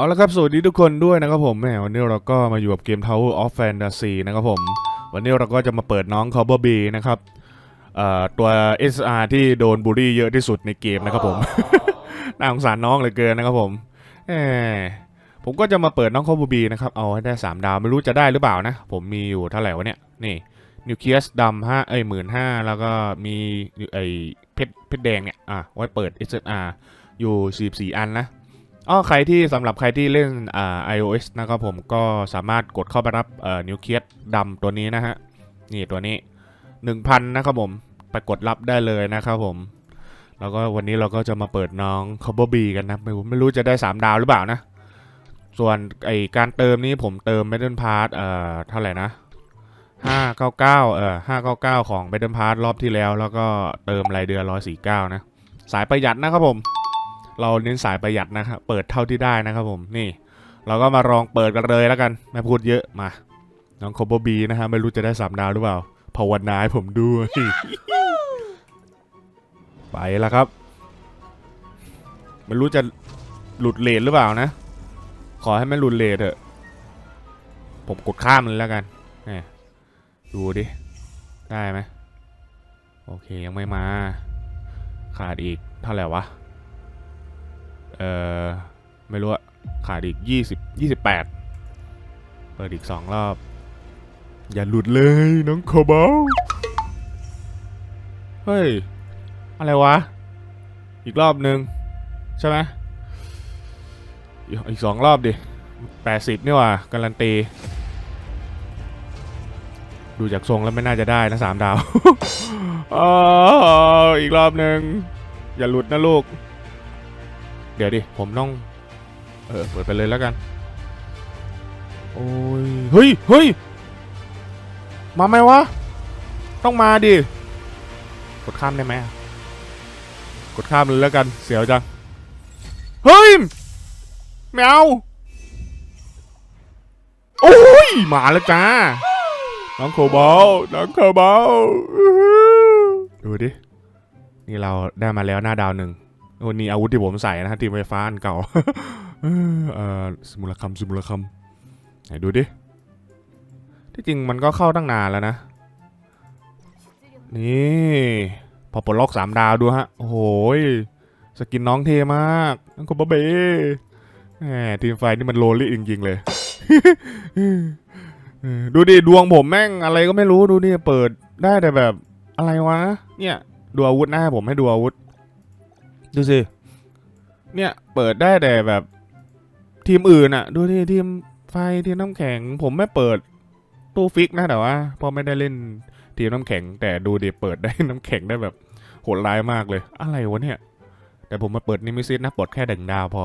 เอาละครับสวัสดีทุกคนด้วยนะครับผมแหมวันนี้เราก็มาอยู่กับเกม Tower of Fantasy นะครับผม วันนี้เราก็จะมาเปิดน้อง c o b e r b นะครับเอ่อตัว SR ที่โดนบูลลี่เยอะที่สุดในเกมนะครับผม น่าสงสารน้องเลือเกินนะครับผมแหมผมก็จะมาเปิดน้อง c o b e r b นะครับ เอาให้ได้ 3 ดาว ไม่รู้จะได้หรือเปล่านะ ผมมีอยู่เท่าไหร่วะเนี่ย นี่นิวเคลียสดำห้าเอ้ยหมื่นห้าแล้วก็มีไอ้เพชรเพชรแดงเนี่ยอะไว้เปิด SR อยู่ 44 อันนะ อ๋อใครที่สำหรับใครที่เล่นอ่า iOS นะครับผมก็สามารถกดเข้าไปรับเอ่อนิวเคลียสดำตัวนี้นะฮะ นี่ตัวนี้ 1,000 นะครับผม ไปกดรับได้เลยนะครับผม แล้วก็วันนี้เราก็จะมาเปิดน้อง c o b e r b กันนะ ไม่รู้ไม่รู้จะได้ 3 ดาวหรือเปล่านะ ส่วนไอการเติมนี้ผมเติม b a t t l e Pass เอ่อเท่าไหร่นะ599เอ่อ599 ของ b a t t l e Pass รอบที่แล้ว แล้วก็เติมรายเดือน149 นะ สายประหยัดนะครับผม เราเน้นสายประหยัดนะครับเปิดเท่าที่ได้นะครับผมนี่ เราก็มาลองเปิดกันเลยแล้วกันไม่พูดเยอะมา น้องโคโบบีนะฮะไม่รู้จะได้สามดาวหรือเปล่าภาวนาให้ผมด้วยไปแล้วครับ ไม่รู้จะหลุดเลทหรือเปล่านะ ขอให้ไม่หลุดเลทเถอะ ผมกดข้ามเลยแล้วกันนี่ดูดิ ได้ไหมโอเคยังไม่มา ขาดอีกเท่าไหร่วะ เออไม่รู้อะขาดอีกยี่สิบยี่สิบแปดเปิดอีกสองรอบ อย่าหลุดเลยน้องโคบอลเฮ้ย อะไรวะ อีกรอบหนึ่งใช่ไหมอีกสองรอบดิแปดสิบนี่ว่า การันตี ดูจากทรงแล้วไม่น่าจะได้นะสามดาวอ,อีกรอบหนึ่งอย่าหลุดนะลูก ดี๋ยวดิ ผมต้อง เออ เปิดไปเลยแล้วกัน โอ้ย เฮ้ย เฮ้ย มาไหมวะ ต้องมาดิ กดข้ามได้ไหมอะกดข้ามเลยแล้วกัน เสียวจัง เฮ้ยแมวโอ้ย มาแล้วจ้า น้องโคบอล น้องโคบอล ดูดิ นี่เราได้มาแล้วหน้าดาวหนึ่ง โอ้นี่อาวุธที่ผมใส่นะฮะทีมไฟฟ้าอันเก่าเอ่อสมุลคัมสมุลคัมไหนดูดิ ที่จริงมันก็เข้าตั้งนานแล้วนะ นี่ พอปลดล็อกสามดาวดูฮะ โอ้โหยสกินน้องเทมากน้องกบเบแหมทีมไฟนี่มันโลลี่จริงๆเลย ดูดิดวงผมแม่งอะไรก็ไม่รู้ดูดิเปิดได้แต่แบบอะไรวะ เนี่ยดูอาวุธหน้าผมให้ดูอาวุธ ดูสิ เนี่ยเปิดได้แต่แบบ ทีมอื่นอะดูดิทีมไฟทีมน้ำแข็ง ผมไม่เปิดตู้ฟิกนะแต่ว่าพอไม่ได้เล่นทีมน้ำแข็ง แต่ดูดิเปิดได้น้ำแข็งได้แบบโหดร้ายมากเลย อะไรวะเนี่ย แต่ผมมาเปิดนิมิซิสนะปลดแค่ดังดาวพอ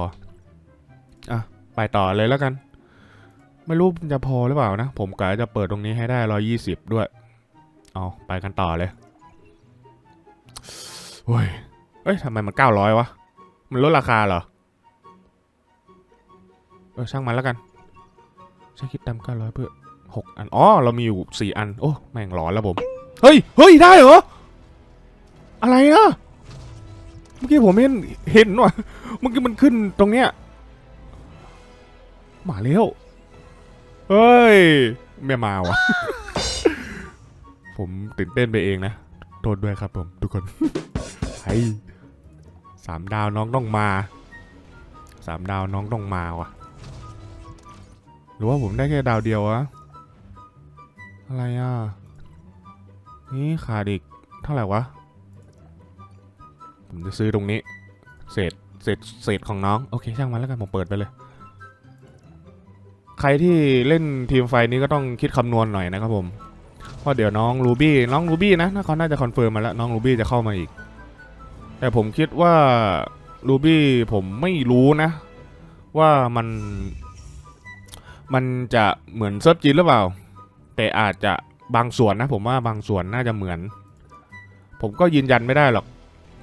อะไปต่อเลยแล้วกัน ไม่รู้จะพอหรือเปล่านะ ผมกะจะเปิดตรงนี้ให้ได้ร้อยี่สิบด้วย เอาไปกันต่อเลยโอ้ย เอ้ยทำไมมันเก้าร้อยวะ มันลดราคาเหรอ เออช่างมันแล้วกันใช้คิดตามเก้าร้อยเพื่อหกอัน อ๋อ เรามีอยู่สี่อัน โอ้ แม่งร้อนแล้วผม เฮ้ย เฮ้ย ได้เหรอ อะไรอะเมื่อกี้ผมเห็น เห็นว่ะเมื่อกี้มันขึ้นตรงเนี้ย มาแล้ว เฮ้ย ไม่มาวะผมตื่นเต้นไปเองนะ โทษด้วยครับผมทุกคนไอ สามดาวน้องต้องมาสามดาวน้องต้องมาวะหรือว่าผมได้แค่ดาวเดียววะ อะไรอะ นี่ขาดอีกเท่าไหร่วะ ผมจะซื้อตรงนี้ เศษ เศษ เศษของน้อง โอเค ช่างมันแล้วกัน ผมเปิดไปเลย ใครที่เล่นทีมไฟนี้ก็ต้องคิดคำนวณหน่อยนะครับผม เพราะเดี๋ยวน้องรูบี้ น้องรูบี้นะเขาน่าจะคอนเฟิร์มมาแล้ว น้องรูบี้จะเข้ามาอีก แต่ผมคิดว่ารูบี้ผมไม่รู้นะ ว่ามันมันจะเหมือนเซิร์ฟจีนหรือเปล่า แต่อาจจะบางส่วนนะ ผมว่าบางส่วนน่าจะเหมือน ผมก็ยืนยันไม่ได้หรอก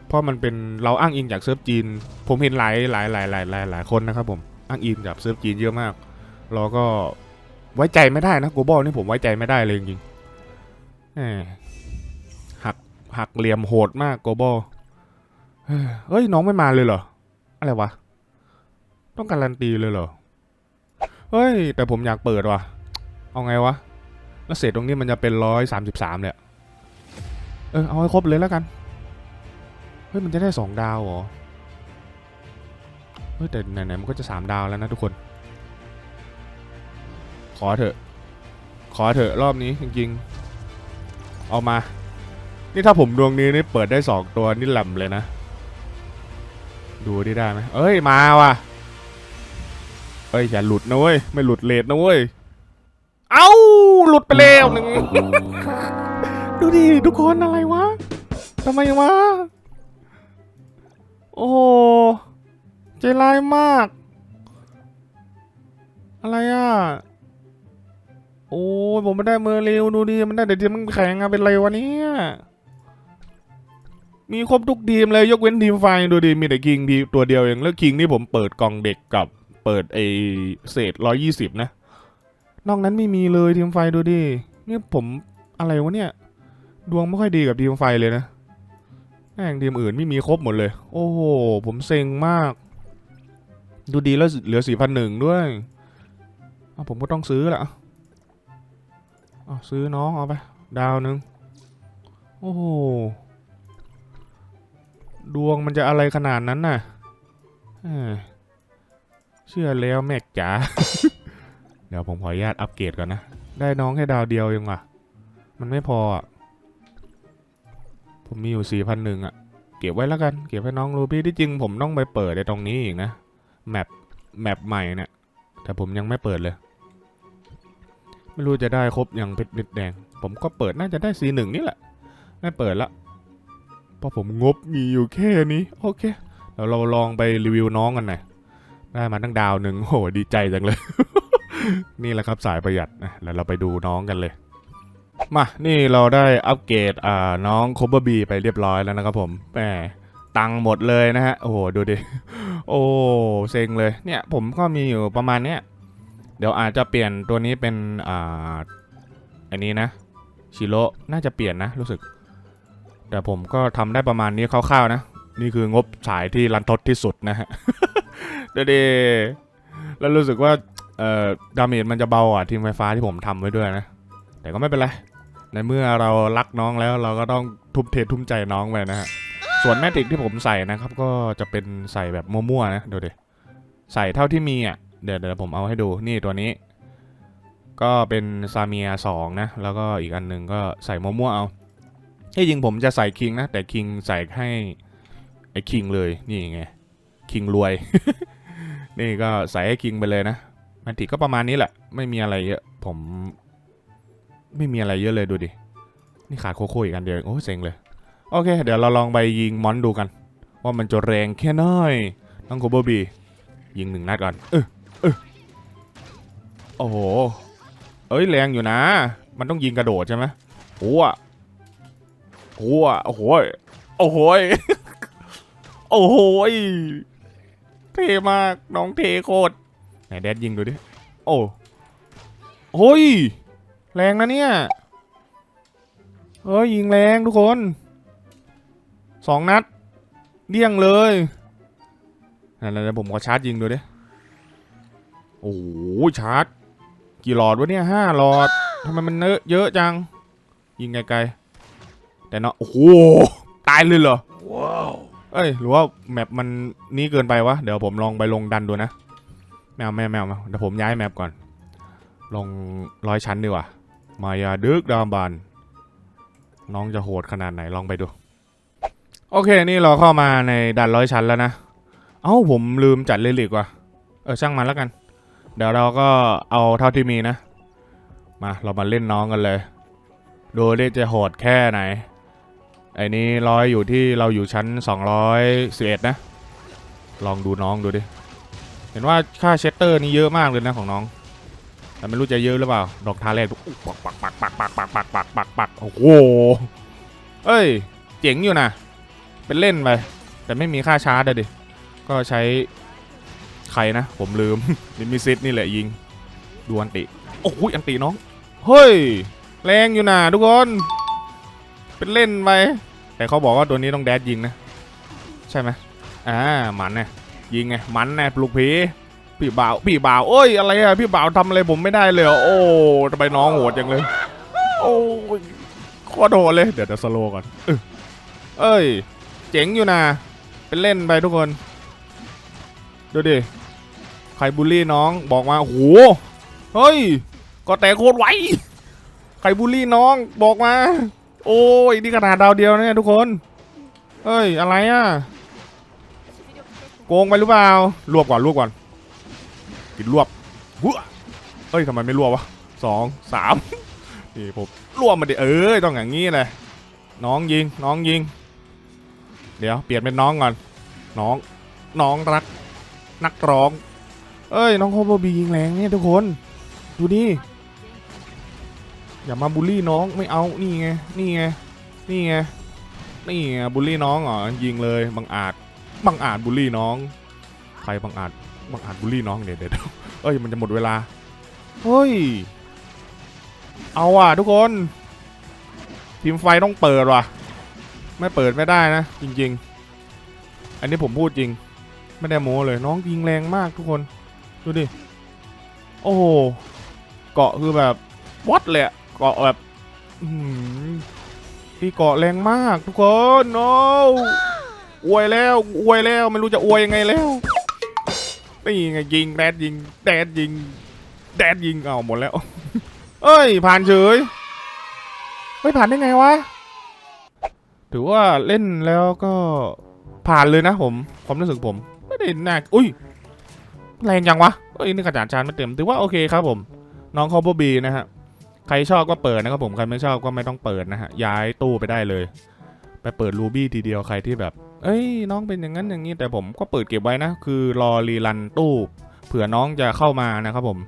เพราะมันเป็นเราอ้างอิงจากเซิร์ฟจีน ผมเห็นหลายหลายหลายหลายหลายหลายคนนะครับผมอ้างอิงจากเซิร์ฟจีนเยอะมากเราก็ไว้ใจไม่ได้นะโกบอลนี่ผมไว้ใจไม่ได้เลยจริงหมหักหักเหลี่ยมโหดมากโกบอล เฮ้ยน้องไม่มาเลยเหรอ อะไรวะ ต้องการันตีเลยเหรอ เฮ้ย แต่ผมอยากเปิดว่ะ เอาไงวะ แล้วเศษตรงนี้มันจะเป็นร้อยสามสิบสามเลยเออเอาให้ครบเลยแล้วกัน เฮ้ยมันจะได้สองดาวเหรอ เฮ้ยแต่ไหนๆมันก็จะสามดาวแล้วนะทุกคน ขอเถอะ ขอเถอะรอบนี้จริงๆ เอามา นี่ถ้าผมดวงนี้นี่เปิดได้สองตัวนี่หลมเลยนะ ดูดิได้ไหมเอ้ย มาว่ะ เอ้ย อย่าหลุดนะเว้ย ไม่หลุดเลทนะเว้ย เอ้า หลุดไปแล้วหนึ่ง ดูดิ ทุกคนอะไรวะทำไมวะ โอ้โหใจร้ายมาก อะไรอะ โอ้ผมไม่ได้เมอร์เร็วดูดิ มันได้แต่ทีมแข็งอะเป็นไรวะเนี่ย มีครบทุกทีมเลยยกเว้นทีมไฟดูดิมีแต่คิงทีตัวเดียวเองแล้วคิงนี่ผมเปิดกล่องเด็กกับเปิดไอเศษร้อยยี่สิบนะ นอกนั้นไม่มีเลยทีมไฟดูดินี่ผมอะไรวะเนี่ย ดวงไม่ค่อยดีกับทีมไฟเลยนะแม่งทีมอื่นไม่มีครบหมดเลย โอ้โหผมเซ็งมาก ดูดีแล้วเหลือสี่พันหนึ่งด้วยผมก็ต้องซื้อแหละเอซื้อน้องเอาไป ดาวหนึ่งโอ้โห ดวงมันจะอะไรขนาดนั้นน่ะเอ้ยเชื่อแล้วแม็กจ๋า เดี๋ยวผมขออนุญาตอัปเกรดก่อนนะ ได้น้องแค่ดาวเดียวเองว่ะ มันไม่พออะ ผมมีอยู่สี่พันหนึ่งอะ เก็บไว้แล้วกัน เก็บให้น้องรูพี่ที่จริงผมต้องไปเปิดในตรงนี้อีกนะ แมป แมปใหม่เนี่ย แต่ผมยังไม่เปิดเลย ไม่รู้จะได้ครบอย่างเพชรเม็ดแดง ผมก็เปิดน่าจะได้สีหนึ่งนี่แหละไม่เปิดละ เพราะผมงบมีอยู่แค่นี้โอเคเดี๋ยวเราลองไปรีวิวน้องกันหน่อยได้มาตั้งดาวหนึ่งโอ้โหดีใจจังเลย นี่แหละครับสายประหยัดนะแล้วเราไปดูน้องกันเลย มา นี่เราได้อัปเกรดอ่าน้องโคเบอร์บีไปเรียบร้อยแล้วนะครับผมแหมตังหมดเลยนะฮะ โอ้โห ดูดิ โอ้เซ็งเลย เนี่ยผมก็มีอยู่ประมาณเนี้ย เดี๋ยวอาจจะเปลี่ยนตัวนี้เป็นอ่าอันนี้นะ ชิโร่ น่าจะเปลี่ยนนะ รู้สึก แต่ผมก็ทำได้ประมาณนี้คร่าวๆนะ นี่คืองบฉายที่รันทดที่สุดนะฮะเดี๋ยวดิแล้วรู้สึกว่าเอ่อดาเมจมันจะเบาอะทีมไฟฟ้าที่ผมทำไว้ด้วยนะ แต่ก็ไม่เป็นไร ในเมื่อเรารักน้องแล้วเราก็ต้องทุ่มเททุ่มใจน้องไปนะฮะส่วนแมทริกที่ผมใส่นะครับ ก็จะเป็นใส่แบบมั่วๆนะดูดิใส่เท่าที่มีอะเดี๋ยวเดี๋ยวผมเอาให้ดูนี่ตัวนี้ ก็เป็นซาเมียสองนะ แล้วก็อีกอันหนึ่งก็ใส่มั่วๆเอา ที่จริงผมจะใส่คิงนะ แต่คิงใส่ให้ไอ้คิงเลยนี่ไงคิงรวย นี่ก็ใส่ให้คิงไปเลยนะแมทริกก็ประมาณนี้แหละ ไม่มีอะไรเยอะ ผม ไม่มีอะไรเยอะเลยดูดิ นี่ขาดโคโค่อีกอันเดียวโอ้เซ็งเลย โอเค เดี๋ยวเราลองไปยิงมอนดูกัน ว่ามันจะแรงแค่ไหนน้องโคเบอร์บียิงหนึ่งนัดก่อนเออเออโอ้โหเอ้ยแรงอยู่นะ มันต้องยิงกระโดดใช่ไหมโอ้อะ โอ้อะโอ้โหยโอ้โหยโอ้โหยเท่มากน้องเทโคตรไหนแดดยิงดูดิโอ้โฮ้ยแรงนะเนี่ยเฮ้ยยิงแรงทุกคนสองนัดเดี่ยงเลยนั่นๆผมก็ชาร์จยิงดูดิโอ้โหชาร์จ กี่หลอดวะเนี่ยห้าหลอดทำไมมันเยอะเยอะจัง ยิงไกลๆ แต่เนาะโอ้โหตายเลยเหรอว้าวเอ้ยหรือว่าแมปมันนี้เกินไปวะเดี๋ยวผมลองไปลงดันดูนะแมวแมวแมวเดี๋ยวผมย้ายแมปก่อน ลงร้อยชั้นดีกว่ามายาดึกดามบานน้องจะโหดขนาดไหนลองไปดู โอเคนี่เราเข้ามาในดันร้อยชั้นแล้วนะ เอ้าผมลืมจัดเลลิกว่ะเออช่างมันแล้วกัน เดี๋ยวเราก็เอาเท่าที่มีนะ มาเรามาเล่นน้องกันเลย ดูดิจะโหดแค่ไหน ไอ้นี้ร้อยอยู่ที่เราอยู่ชั้น 211 นะ ลองดูน้องดูดิ เห็นว่าค่าเชสเตอร์นี่เยอะมากเลยนะของน้อง แต่ไม่รู้จะเยอะหรือเปล่า ดอกทาแรกปักปักปักปักปักปักปักปักปักปักโอ้โห เอ้ย เจ๋งอยู่นะ เป็นเล่นไป แต่ไม่มีค่าชาร์จอะดิ ก็ใช้ใครนะ ผมลืมนิมิซิตนี่แหละยิง ดูอันติ โอ้โหอันติน้อง เฮ้ย แรงอยู่นะทุกคน เป็นเล่นไปแต่เขาบอกว่าตัวนี้ต้องแดดยิงนะ ใช่ไหมอ่ามันไงยิงไงมันไงปลุกผีพี่บ่าวพี่บ่าวเอ้ยอะไรอะพี่บ่าวทำอะไรผมไม่ได้เลยโอ้ทำไมน้องโหดจังเลย โอ้ยโคตรโหดเลยเดี๋ยวจะสโลก่อนเออเอ้ย เจ๋งอยู่นะเป็นเล่นไปทุกคนดูดิใครบูลลี่น้องบอกมาโอ้โหเฮ้ย ก็แต่โคตรไวใครบูลลี่น้องบอกมา โอ้ยนี่ขนาดดาวเดียวนะเนี่ยทุกคนเฮ้ยอะไรอะโกงไปหรือเปล่ารวบก่อนรวบก่อนกินรวบหัวเฮ้ยทำไมไม่รวบวะสองสามนี่ผมรวบมาดิเออต้องอย่างงี้เลยน้องยิงน้องยิง เดี๋ยวเปลี่ยนเป็นน้องก่อนน้องน้องรักนักร้อง เอ้ยน้องโคโบบียิงแรงเนี่ยทุกคน ดูดิ อย่ามาบูลลี่น้องไม่เอานี่ไงนี่ไงนี่ไงนี่ไงบูลลี่น้องเหรอยิงเลยบังอาจบังอาจบูลลี่น้องใครบังอาจบังอาจบูลลี่น้องเดี๋ยเดี๋ยวเดี๋ยวเอ้ยมันจะหมดเวลาเฮ้ยเอาว่ะทุกคน ทีมไฟต้องเปิดว่ะ ไม่เปิดไม่ได้นะ จริง ๆ อันนี้ผมพูดจริง ไม่ได้โม้เลยน้องยิงแรงมากทุกคน ดูดิ โอ้โหเกาะคือแบบวัดเลยอะ เกาะแบบอืมพี่เกาะแรงมากทุกคนโน้อวยแล้วอวยแล้วไม่รู้จะอวยยังไงแล้วนี่ไงยิงแดดยิงแดดยิงแดดยิงเอาหมดแล้ว เอ้ย ผ่านเฉยไม่ผ่านได้ไงวะถือว่าเล่นแล้วก็ผ่านเลยนะผมความรู้สึกผม ไม่ได้น่าอุ้ยแรงจังวะเอ้ยนี่กระจาดชานไม่เต็มถือว่าโอเคครับผม น้องคอมโบบีนะฮะ ใครชอบก็เปิดนะครับผมใครไม่ชอบก็ไม่ต้องเปิดนะฮะย้ายตู้ไปได้เลย ไปเปิดรูบี้ทีเดียวใครที่แบบ เอ้ยน้องเป็นอย่างนั้นอย่างนี้แต่ผมก็เปิดเก็บไว้นะ คือรอรีรันตู้เผื่อน้องจะเข้ามานะครับผม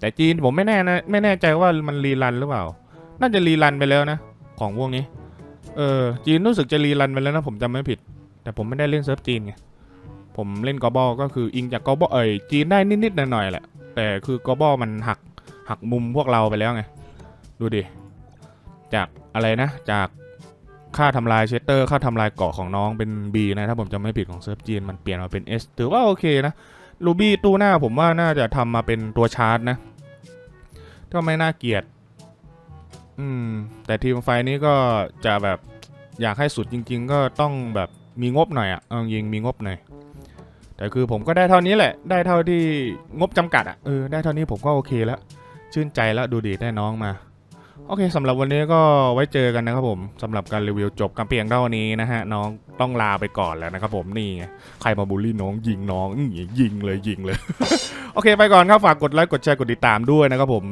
แต่จีนผมไม่แน่นะไม่แน่ใจว่ามันรีรันหรือเปล่า น่าจะรีรันไปแล้วนะ ของพวกนี้ เออจีนรู้สึกจะรีรันไปแล้วนะ ผมจำไม่ผิด แต่ผมไม่ได้เล่นเซิร์ฟจีนไงผมเล่นกอบอก็คืออิงจากกอบอเอ่ยจีนได้นิดๆหน่อยๆแหละแต่คือกอบอมันหักหักมุมพวกเราไปแล้วไง ดูดิ จากอะไรนะ จากค่าทำลายเชสเตอร์ ค่าทำลายเกาะของน้องเป็น B นะ ถ้าผมจำไม่ผิดของเซิร์ฟจีนมันเปลี่ยนมาเป็น S ถือว่าโอเคนะลูบี้ตู้หน้าผมว่าน่าจะทำมาเป็นตัวชาร์จนะก็ไม่น่าเกลียด อืม แต่ทีมไฟนี้ก็จะแบบอยากให้สุดจริง ๆ ก็ต้องแบบมีงบหน่อยอะเอาจริงมีงบหน่อยแต่คือผมก็ได้เท่านี้แหละ ได้เท่าที่งบจำกัดอะเออได้เท่านี้ผมก็โอเคแล้ว ชื่นใจแล้วดูดีได้น้องมา โอเคสำหรับวันนี้ก็ไว้เจอกันนะครับผมสำหรับการรีวิวจบกันเพียงเท่านี้นะฮะน้องต้องลาไปก่อนแล้วนะครับผมนี่ใครมาบูลลี่น้องยิงน้องยิงเลยยิงเลย โอเคไปก่อนครับฝากกดไลค์กดแชร์กดติดตามด้วยนะครับผม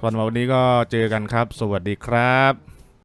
ส่วนวันนี้ก็เจอกันครับ สวัสดีครับ